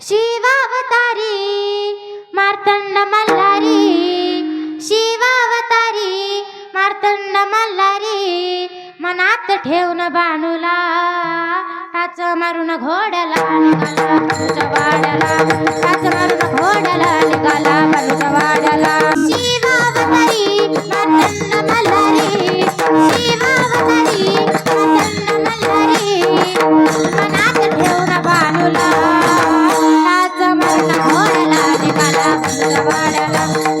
शिवावतारी मार्तंड मल्लारी शिवावतारी मार्तंड मल्लारी मनात ठेवून बाणूला टाच मारून घोडला निघाला वाड्याला टाच मारून घोडला निघाला Thank you.